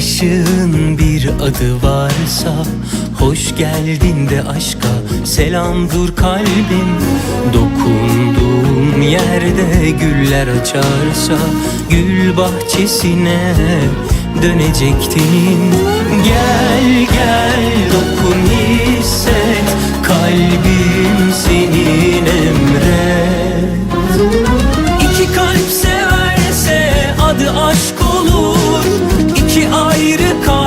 bakışın bir adı varsa Hoş geldin de aşka selam dur kalbim. Dokunduğum yerde güller açarsa Gül bahçesine dönecektin Gel gel dokun hisset Kalbim senin emret İki kalp severse adı aşk iki ayrı kal.